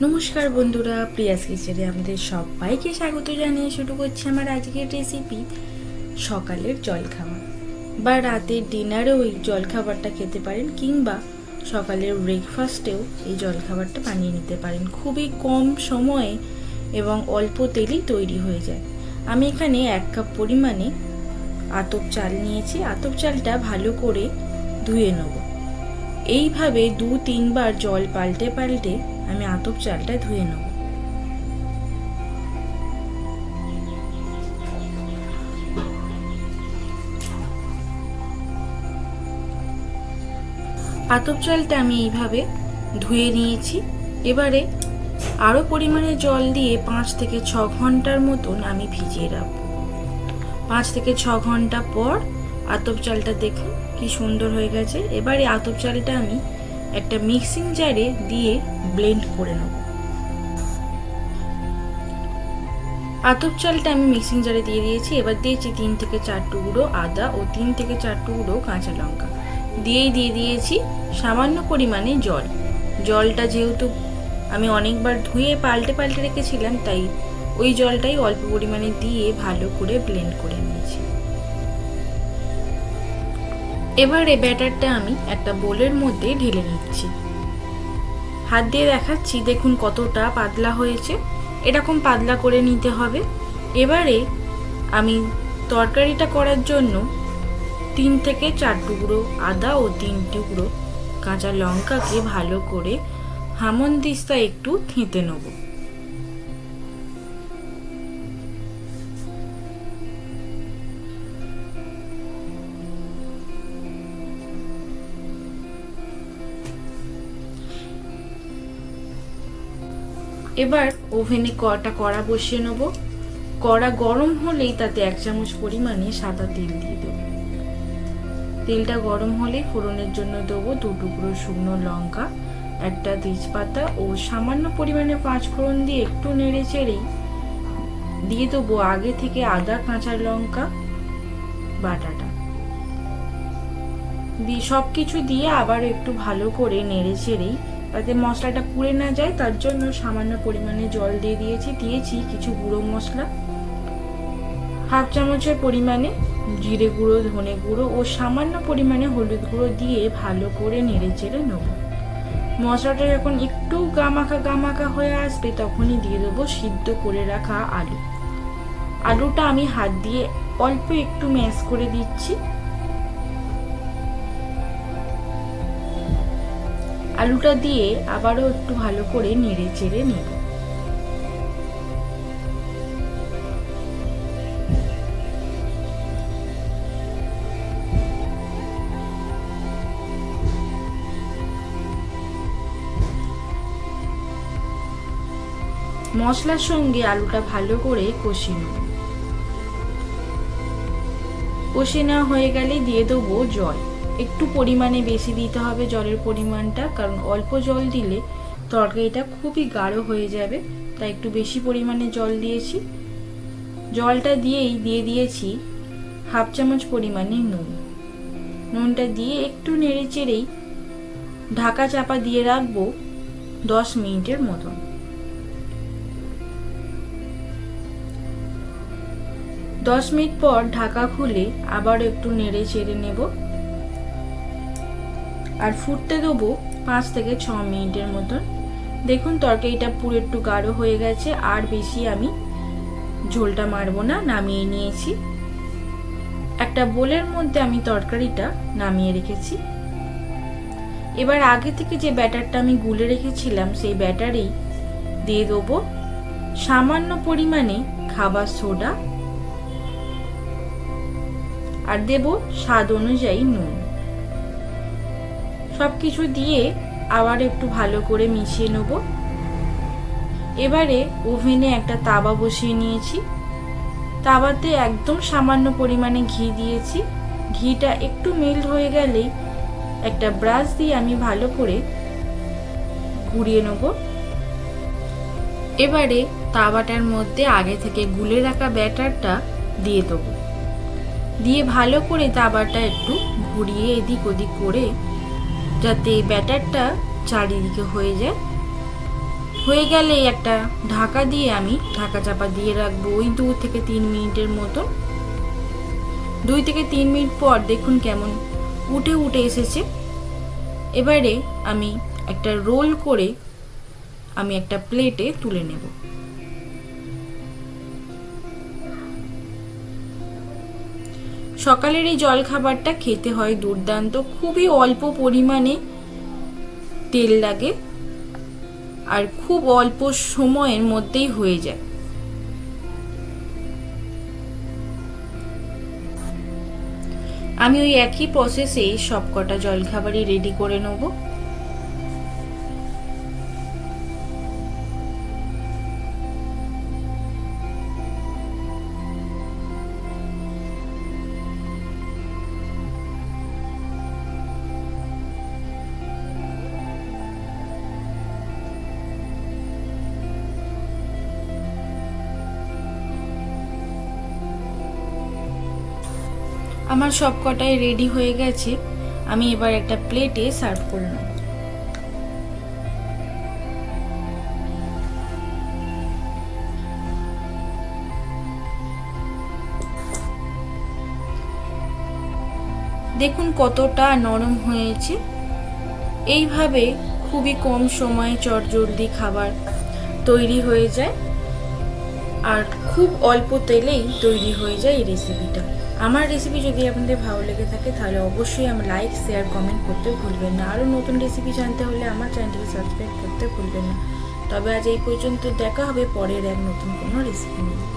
নমস্কার বন্ধুরা, প্রিয়াস কিচেনে আমাদের সবাইকে স্বাগত জানিয়ে শুরু করছি আমার আজকের রেসিপি সকালের জলখাবার। বা রাতের ডিনারেও এই জলখাবারটা খেতে পারেন কিংবা সকালের ব্রেকফাস্টেও এই জলখাবারটা বানিয়ে নিতে পারেন। খুবই কম সময়ে এবং অল্প তেলেই তৈরি হয়ে যায়। আমি এখানে এক কাপ পরিমাণে আতপ চাল নিয়েছি। আতপ চালটা ভালো করে ধুয়ে নেব। এইভাবে দু তিনবার জল পাল্টে পাল্টে আমি আতপ চালটা ধুয়ে নেব। আতপ চালটা আমি এইভাবে ধুয়ে নিয়েছি। এবারে আরও পরিমাণে জল দিয়ে পাঁচ থেকে ছ ঘণ্টার মতন আমি ভিজিয়ে রাখব। পাঁচ থেকে ছ ঘণ্টা পর আতপ চালটা দেখুন কি সুন্দর হয়ে গেছে। এবারে আতপ চালটা আমি একটা মিক্সিং জারে দিয়ে ব্লেন্ড করে নেব। আতপ চালটা আমি মিক্সিং জারে দিয়ে দিয়েছি। এবার দিয়েছি তিন থেকে চার টুকরো আদা ও তিন থেকে চার টুকরো কাঁচা লঙ্কা। দিয়েই দিয়ে দিয়েছি সামান্য পরিমাণে জল। জলটা যেহেতু আমি অনেকবার ধুয়ে পাল্টে পাল্টে রেখেছিলাম, তাই ওই জলটাই অল্প পরিমাণে দিয়ে ভালো করে ব্লেন্ড করে নিয়েছি। এবারে ব্যাটারটা আমি একটা বোলের মধ্যে ঢেলে নিচ্ছি। হাত দিয়ে দেখাচ্ছি, দেখুন কতটা পাতলা হয়েছে। এরকম পাতলা করে নিতে হবে। এবারে আমি তরকারিটা করার জন্য তিন থেকে চার টুকরো আদা ও তিন টুকরো কাঁচা লঙ্কাকে ভালো করে হামন দিস্তা একটু থেঁতে নেব। এবার ওভেনে কটা কড়া বসিয়ে নেব। কড়া গরম হলেই তাতে এক চামচ পরিমাণে সাদা তেল দিয়ে দেবো। তেলটা গরম হলে ফোড়নের জন্য দেবো দু টুকরো শুকনো লঙ্কা, একটা তেজপাতা ও সামান্য পরিমাণে পাঁচ ফোড়ন দিয়ে একটু নেড়ে চেড়েই দিয়ে দেবো আগে থেকে আদা, কাঁচা লঙ্কা, বাটাটা। দিয়ে সব কিছু দিয়ে আবার একটু ভালো করে নেড়ে চেড়েই যাতে মশলাটা পুড়ে না যায়, তার জন্য সামান্য পরিমাণে জল দিয়ে দিয়েছি দিয়েছি কিছু গুঁড়ো মশলা। হাফ চামচের পরিমাণে জিরে গুঁড়ো, ধনে গুঁড়ো ও সামান্য পরিমাণে হলুদ গুঁড়ো দিয়ে ভালো করে নেড়ে চেড়ে নেব। মশলাটা যখন একটু গামাখা গামাখা হয়ে আসবে, তখনই দিয়ে দেবো সিদ্ধ করে রাখা আলু। আলুটা আমি হাত দিয়ে অল্প একটু ম্যাশ করে দিচ্ছি। আলুটা দিয়ে আবারও একটু ভালো করে নেড়ে চেড়ে নেব মশলার সঙ্গে আলুটা ভালো করে কষিয়ে নেব কষিয়ে নেওয়া হয়ে গেলে দিয়ে দেবো জল। একটু পরিমাণে বেশি দিতে হবে জলের পরিমাণটা, কারণ অল্প জল দিলে তরকারিটা খুবই গাঢ় হয়ে যাবে। তাই একটু বেশি পরিমাণে জল দিয়েছি। জলটা দিয়েই দিয়ে দিয়েছি হাফ চামচ পরিমাণে নুন। নুনটা দিয়ে একটু নেড়ে চেড়েই ঢাকা চাপা দিয়ে রাখব দশ মিনিটের মতন। দশ মিনিট পর ঢাকা খুলে আবার একটু নেড়ে চেড়ে নেব। আর ফুটতে দেবো পাঁচ থেকে ছ মিনিটের মতন। দেখুন তরকারিটা পুরো একটু গাঢ় হয়ে গেছে, আর বেশি আমি ঝোলটা মারবো না, নামিয়ে নিয়েছি। একটা বোলের মধ্যে আমি তরকারিটা নামিয়ে রেখেছি। এবার আগে থেকে যে ব্যাটারটা আমি গুলে রেখেছিলাম, সেই ব্যাটারেই দিয়ে দেবো সামান্য পরিমাণে খাবার সোডা। আর দেব স্বাদ অনুযায়ী নুন। সব কিছু দিয়ে আবার একটু ভালো করে মিশিয়ে নেব। এবারে ওভেনে একটা তাওয়া বসিয়ে নিয়েছি। তাওয়াতে একদম সামান্য পরিমাণে ঘি দিয়েছি। ঘিটা একটু মেল্ট হয়ে গেলেই একটা ব্রাশ দিয়ে আমি ভালো করে ঘুরিয়ে নেব। এবারে তাওয়াটার মধ্যে আগে থেকে গুলে রাখা ব্যাটারটা দিয়ে দেবো। দিয়ে ভালো করে তাওয়াটা একটু ঘুরিয়ে এদিক ওদিক করে যাতে ব্যাটারটা চারিদিকে হয়ে যায়। হয়ে গেলে একটা ঢাকা দিয়ে আমি ঢাকা চাপা দিয়ে রাখব ওই দু থেকে তিন মিনিটের মতো। দুই থেকে তিন মিনিট পর দেখুন কেমন উঠে উঠে এসেছে। এবারে আমি একটা রোল করে আমি একটা প্লেটে তুলে নেব। সকালের এই জলখাবারটা খেতে হয় দুর্দান্ত। খুবই অল্প পরিমাণে তেল লাগে আর খুব অল্প সময়ের মধ্যেই হয়ে যায়। আমি ওই একই প্রসেসে সবকটা জলখাবারই রেডি করে নেব। আমার সব কটাই রেডি হয়ে গেছে। আমি এবার একটা প্লেটে সার্ভ করলাম। দেখুন কতটা নরম হয়েছে। এইভাবে খুবই কম সময়ে চটজলদি খাবার তৈরি হয়ে যায়। আর খুব অল্প তেলেই তৈরি হয়ে যায় এই রেসিপিটা আমার রেসিপি যদি আপনাদের ভালো লেগে থাকে, তাহলে অবশ্যই আমার লাইক শেয়ার কমেন্ট করতে ভুলবেন না। আরও নতুন রেসিপি জানতে হলে আমার চ্যানেলটিকে সাবস্ক্রাইব করতে ভুলবেন না। তবে আজ এই পর্যন্ত দেখা হবে পরের এক নতুন কোনো রেসিপি নিয়ে।